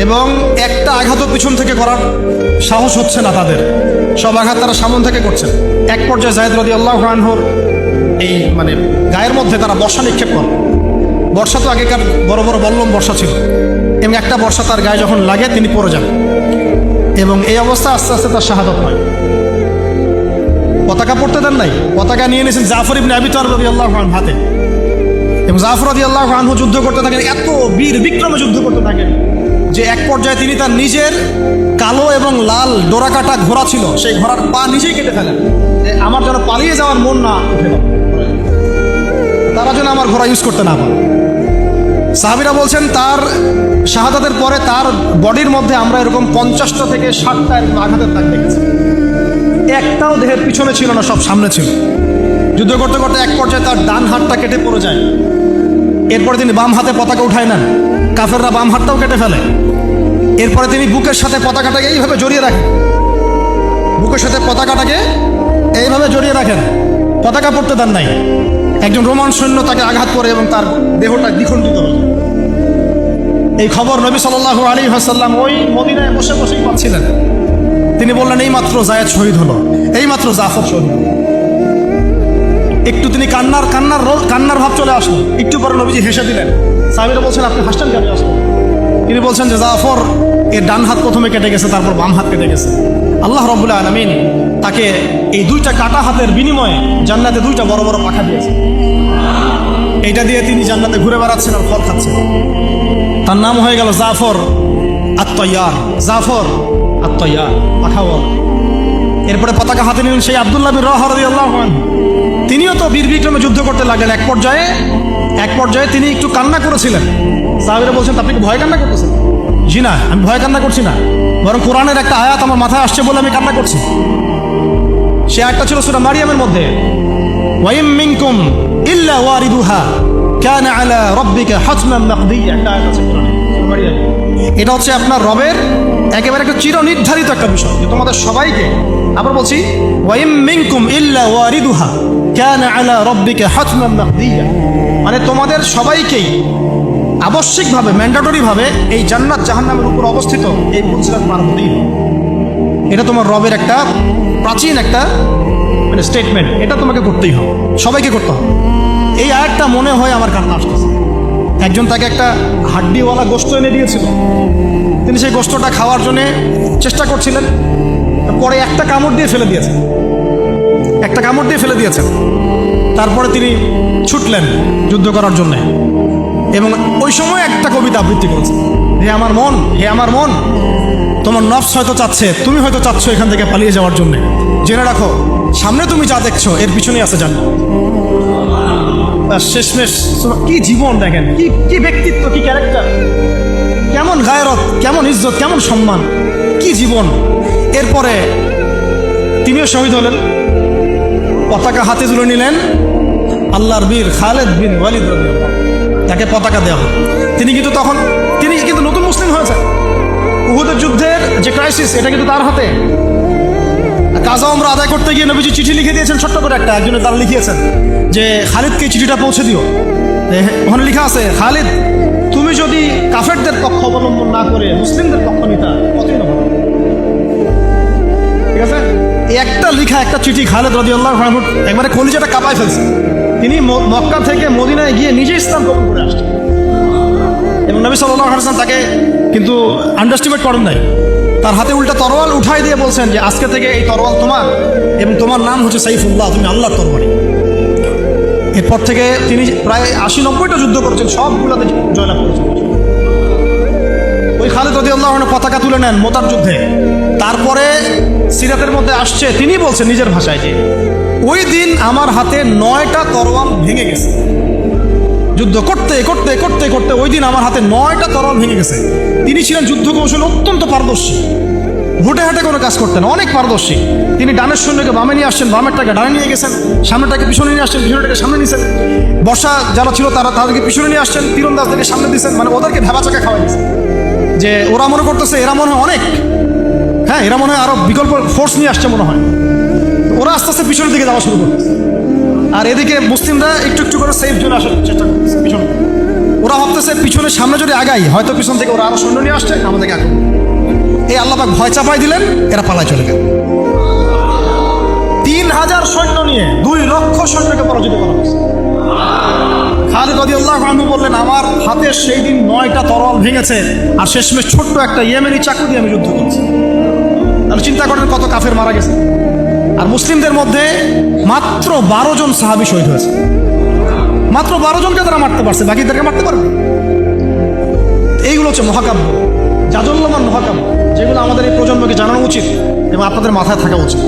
এবং একটা আঘাতও পিছন থেকে করার সাহস হচ্ছে না তাদের। সব আঘাত তারা সামন থেকে করছেন এক পর্যায়ে জায়দ রদি আল্লাহ আনহর এই মানে গায়ের মধ্যে তারা বর্ষা নিক্ষেপ করে। বর্ষা তো আগেকার বড় বড় বল্লম বর্ষা ছিল। এবং একটা বর্ষা তার গায়ে যখন লাগে তিনি পড়ে যান। এবং এই অবস্থা আস্তে আস্তে তার শাহাদত হয়। পতাকা পড়তে দেন নাই। পতাকা নিয়ে নিয়েছেন জাফর ইবনে আবি তার রবি আল্লাহ খান হাতে। এবং জাফর রদি আল্লাহ আনহু যুদ্ধ করতে থাকেন, এত বীর বিক্রমে যুদ্ধ করতে থাকেন। যে এক পর্যায়ে তিনি তার নিজের কালো এবং লাল ডোরাকাটা ঘোড়া ছিল, সেই ঘোড়ার পা নিজেই কেটে ফেলেন। আমার যেন পালিয়ে যাওয়ার মন না উঠে তারা যেন আমার ঘোড়া ইউজ করতে না পারে। সাহাবিরা বলছেন, তার শাহাদাতের পরে তার বডির মধ্যে আমরা এরকম পঞ্চাশটা থেকে ষাটটা এরকম আঘাতের দাগ দেখেছি। একটাও দেহের পিছনে ছিল না, সব সামনে ছিল। যুদ্ধ করতে করতে এক পর্যায়ে তার ডান হাতটা কেটে পড়ে যায়। এরপরে তিনি বাম হাতে পতাকা উঠায় নেন। কাফেররা বাম হাতটাও কেটে ফেলে। এরপরে তিনি বুকের সাথে পতাকাটাকে এইভাবে জড়িয়ে রাখেন। বুকের সাথে পতাকাটাকে এইভাবে জড়িয়ে রাখেন। পতাকা পড়তে দেন নাই। একজন রোমান সৈন্য তাকে আঘাত করে এবং তার দেহটা দ্বিখণ্ডিত হল। এই খবর নবী সাল্লাহ আলী হাসাল্লাম ওই মদিনায় বসে বসেই পাচ্ছিলেন। তিনি বললেন, এই মাত্র জায়েদ শহীদ হলো। এই মাত্র জাফর শহীদ। একটু তিনি কান্নার কান্নার কান্নার ভাব চলে আসলো। একটু পরে নবীজি হেসে দিলেন সাহেবেরা বলছেন, আপনি হাসছেন কেন আসলেন। তিনি বলছেন যে, জাফর, এর ডান হাত প্রথমে কেটে গেছে, তারপর বাম হাত কেটে গেছে। আল্লাহ রবুল্লাহ আলমিন তাকে এই দুইটা কাটা হাতের বিনিময়ে জান্নাতে দুইটা বড় বড় পাখা দিয়েছে এইটা দিয়ে তিনি জান্নাতে ঘুরে বেড়াচ্ছেন আর ফল খাচ্ছেন। তার নাম হয়ে গেল জাফর আত্ময়ার জাফর আত্ময়ার পাখাওয়াল। এরপরে পতাকা হাতে নিলেন সেই আবদুল্লাহ রহর তিনিও তো বীর বিক্রমে যুদ্ধ করতে লাগলেন। এক পর্যায়ে এক পর্যায়ে তিনি একটু কান্না করেছিলেন। সাহাবিরা বলছেন আপনি কি ভয় কান্না করতেছেন? জি না, আমি ভয় কান্না করছি না। বরং কোরআনের একটা আয়াত আমার মাথায় আসছে বলে আমি কান্না করছি। সে আয়াতটা ছিল সুরা মারিয়ামের মধ্যে। ওয়াইম মিনকুম ইল্লা ওয়ারিদুহা, কানা আলা রাব্বিকা একটা আয়াত আছে এটা হচ্ছে আপনার রবের একেবারে একটা চির নির্ধারিত একটা বিষয়। যে তোমাদের সবাইকে আবার বলছি, ওয়াইম মিনকুম ইল্লা ওয়ারিদুহা, কানা আলা রাব্বিকা হাতমান মাকদিয়া মানে তোমাদের সবাইকেই আবশ্যিকভাবে ম্যান্ডাটরিভাবে এই জান্নাত জাহান্নামের উপর অবস্থিত এই মুসরাত পার হতেই। এটা তোমার রবের একটা প্রাচীন একটা মানে স্টেটমেন্ট এটা তোমাকে করতেই হবে। সবাইকে করতে হবে। এই আয়াতটা মনে হয় আমার কান্না আসতেছে। একজন তাকে একটা হাড্ডিওয়ালা গোস্ত এনে দিয়েছিল। তিনি সেই গোস্তটা খাওয়ার জন্য চেষ্টা করছিলেন। পরে একটা কামড় দিয়ে ফেলে দিয়েছেন। একটা কামড় দিয়ে ফেলে দিয়েছেন। তারপরে তিনি ছুটলেন যুদ্ধ করার জন্যে। এবং ওই সময় একটা কবিতা আবৃত্তি করেছে। হে আমার মন, হে আমার মন, তোমার নফস হয়তো চাচ্ছে, তুমি হয়তো চাচ্ছ এখান থেকে পালিয়ে যাওয়ার জন্য। জেনে রাখো, সামনে তুমি যা দেখছ, এর পিছনেই আছে জানো শেষমেশ, কি জীবন দেখেন, কি কি ব্যক্তিত্ব, কি ক্যারেক্টার কেমন গায়রত, কেমন ইজ্জত, কেমন সম্মান, কি জীবন। এরপরে তিনিও শহীদ হলেন, পতাকা হাতে তুলে নিলেন আল্লাহর বীর খালেদ বিন ওয়ালিদ তাকে পতাকা দেওয়া হলো তিনি কিন্তু তখন, তিনি কিন্তু নতুন মুসলিম হয়েছেন উহুদের যুদ্ধের যে ক্রাইসিস এটা কিন্তু তার হাতে। কাজা আমরা আদায় করতে গিয়ে নবীজি চিঠি লিখে দিয়েছেন ছোট্ট করে একটা, একজনের তারা লিখিয়েছেন, যে খালিদকে চিঠিটা পৌঁছে দিও। ওখানে লেখা আছে, খালিদ, তুমি যদি কাফেরদের পক্ষ অবলম্বন না করে মুসলিমদের পক্ষ নিতা ঠিক আছে? একটা লিখা, একটা চিঠি খালেদ রদি আল্লাহ একবারে কলিজাটা কাঁপায় ফেলছে। তিনি মক্কা থেকে মদিনায় গিয়ে নিজে ইসলাম কবুল করে আসছেন। এবং নবী সাল্লাহ হাসান তাকে কিন্তু আন্ডারস্টিমেট করেন নাই। তার হাতে উল্টা তরোয়াল উঠাই দিয়ে বলছেন যে, আজকে থেকে এই তরোয়াল তোমার এবং তোমার নাম হচ্ছে সাইফুল্লাহ, তুমি আল্লাহর তরবারি। এরপর থেকে তিনি প্রায় আশি নব্বইটা যুদ্ধ করেছেন, সবগুলোতে জয়লাভ করেছেন। ওই খালেদ রদি আল্লাহ পতাকা তুলে নেন মোতার যুদ্ধে। তারপরে সিরাতের মধ্যে আসছে তিনি বলছেন নিজের ভাষায় যে, ওই দিন আমার হাতে নয়টা তরোয়াল ভেঙে গেছে। যুদ্ধ করতে করতে করতে করতে ওই দিন আমার হাতে নয়টা তরোয়াল ভেঙে গেছে। তিনি ছিলেন যুদ্ধ কৌশল অত্যন্ত পারদর্শী। হুটে হাটে কোনো কাজ করতেন, অনেক পারদর্শী। তিনি ডানের সৈন্যকে বামে নিয়ে আসছেন বামেরটাকে ডানে নিয়ে গেছেন সামনেটাকে পিছনে নিয়ে আসছেন পিছনেটাকে সামনে নিয়েছেন। বর্ষা যারা ছিল তারা তাদেরকে পিছনে নিয়ে আসছেন, তীরন্দাজদেরকে সামনে দিয়েছেন মানে ওদেরকে ভেবা চাকা খাওয়াই যে ওরা মনে করতেছে, এরা মনে হয় অনেক হ্যাঁ এরা মনে হয় আরও বিকল্প ফোর্স নিয়ে আসছে মনে হয়। ওরা আস্তে আস্তে পিছনের দিকে যাওয়া শুরু করতেছে আর এদিকে মুসলিমরা একটু একটু করে সেফ জোনে আসার চেষ্টা করতেছে, পিছনে। ওরা ভাবতেছে পিছনে সামনে যদি আগাই, হয়তো পিছন থেকে ওরা আরও সৈন্য নিয়ে আসছে, আমাদেরকে আগে এই আল্লাপাক ভয় চাপাই দিলেন, এরা পালায় চলে গেল। তিন হাজার সৈন্য নিয়ে দুই লক্ষ সৈন্যকে পরাজিত করা হয়েছে। খালিদ রাদিয়াল্লাহু আনহু বললেন, আমার হাতে সেই দিন নয়টা তরল ভেঙেছে, আর শেষমেশ ছোট্ট একটা ইয়েমেনি চাকু দিয়ে আমি যুদ্ধ করছি। তাহলে চিন্তা করেন কত কাফের মারা গেছে। আর মুসলিমদের মধ্যে মাত্র বারো জন সাহাবি শহীদ হয়েছে। মাত্র বারো জনকে তারা মারতে পারছে, বাকিদেরকে মারতে পারবে এইগুলো হচ্ছে মহাকাব্য জাজল্যমান মহাকাব্য, যেগুলো আমাদের এই প্রজন্মকে জানানো উচিত এবং আপনাদের মাথায় থাকা উচিত।